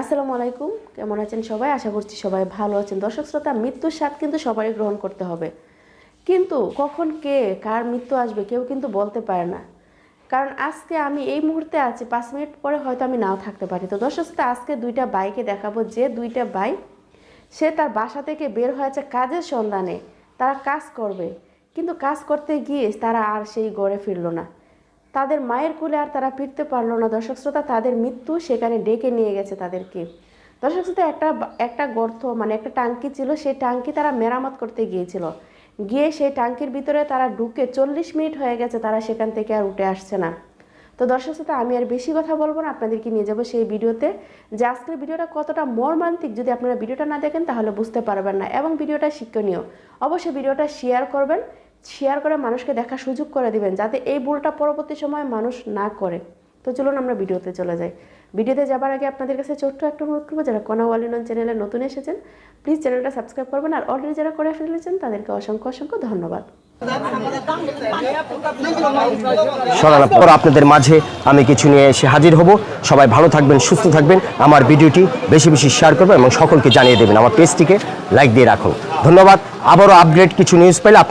আসসালামু আলাইকুম, কেমন আছেন সবাই? আশা করছি সবাই ভালো আছেন। দর্শক শ্রোতা, মৃত্যুর স্বাদ কিন্তু সবারই গ্রহণ করতে হবে। কিন্তু কখন কে, কার মৃত্যু আসবে কেউ কিন্তু বলতে পারে না। কারণ আজকে আমি এই মুহূর্তে আছি, পাঁচ মিনিট পরে হয়তো আমি নাও থাকতে পারি। তো দর্শক শ্রোতা, আজকে দুইটা বাইকে দেখাবো। যে দুইটা বাইক সে তার বাসা থেকে বের হয়েছে কাজের সন্ধানে। তারা কাজ করবে। কিন্তু কাজ করতে গিয়ে তারা আর সেই গড়ে ফিরল না। তাদের মায়ের কোলে আর তারা ফিরতে পারল না। দর্শক শ্রোতা, তাদের মৃত্যু সেখানে ডেকে নিয়ে গেছে তাদেরকে। দর্শক শ্রোতা, একটা একটা গর্ত মানে একটা টাঙ্কি ছিল, সেই টাঙ্কি তারা মেরামত করতে গিয়েছিল। গিয়ে সেই টাঙ্কির ভিতরে তারা ঢুকে চল্লিশ মিনিট হয়ে গেছে, তারা সেখান থেকে আর উঠে আসছে না। তো দর্শক শ্রোতা, আমি আর বেশি কথা বলব না, আপনাদেরকে নিয়ে যাব সেই ভিডিওতে, যে আজকের ভিডিওটা কতটা মর্মান্তিক, যদি আপনারা ভিডিওটা না দেখেন তাহলে বুঝতে পারবেন না। এবং ভিডিওটা শিক্ষণীয়। অবশ্যই ভিডিওটা শেয়ার করবেন শেয়ার করে মানুষকে দেখার সুযোগ করে দিবেন, যাতে এই ভুলটা পরবর্তী সময় মানুষ না করে। তো চলুন আমরা ভিডিওতে চলে যাই। ভিডিওতে যাবার আগে আপনাদের কাছে ছোট্ট একটা অনুরোধ করব, যারা কোনা ওয়ালিনন চ্যানেলে নতুন এসেছেন প্লিজ চ্যানেলটা সাবস্ক্রাইব করবেন আর অলরেডি যারা করে ফেলেছেন তাদেরকে অসংখ্য অসংখ্য ধন্যবাদ। পর আপনাদের মাঝে আমি কিছু নিয়ে এসে হাজির হব। সবাই ভালো থাকবেন, সুস্থ থাকবেন। আমার ভিডিওটি বেশি বেশি শেয়ার করবেন এবং সকলকে জানিয়ে দেবেন। আমার পেজটিকে লাইক দিয়ে রাখুন। ধন্যবাদ। আবারও আপডেট কিছু নিউজ পেলে